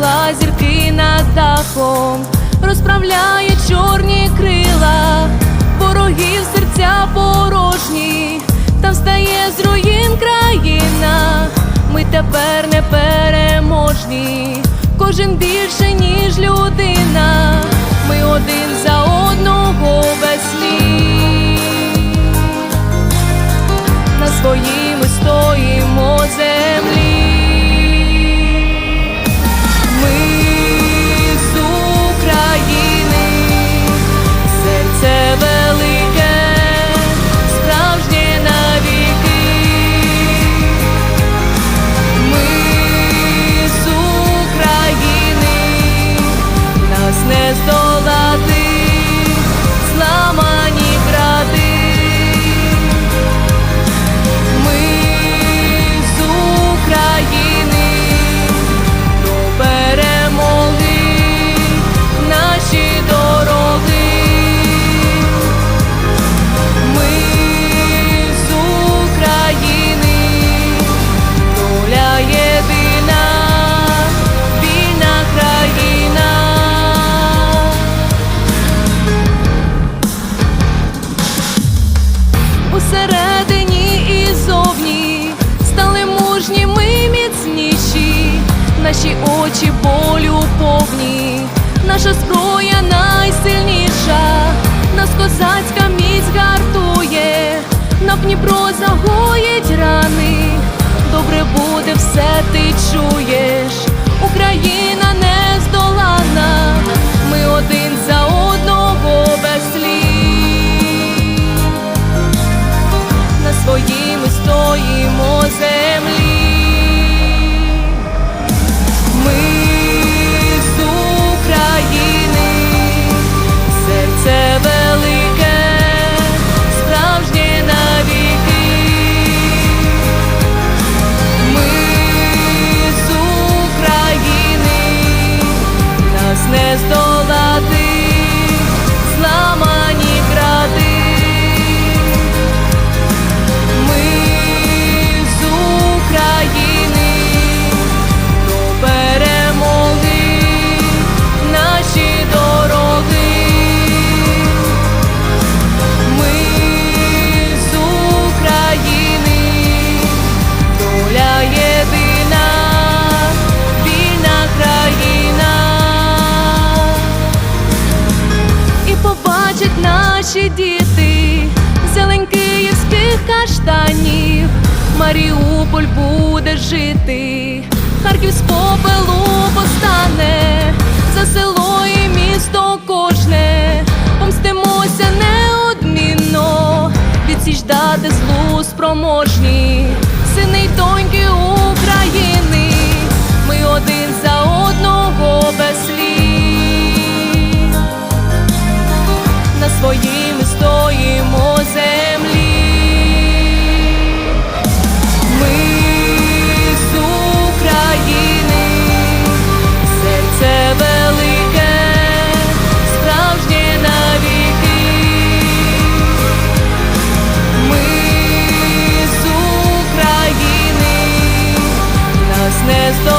розтягла зірки над дахом, розправляє чорні крила, ворогів серця порожні, та встає з руїн країна. Ми тепер не переможні, кожен більше, наші очі болю повні, наша зброя найсильніша, нас козацька міць гартує, на Дніпро загоїть рани, добре буде все ти чуєш, наші діти Зеленькиївських каштанів. Маріуполь буде жити, Харків з попелу постане, за село і місто кожне, помстимося неодмінно, відсіч дати злу спроможні, desde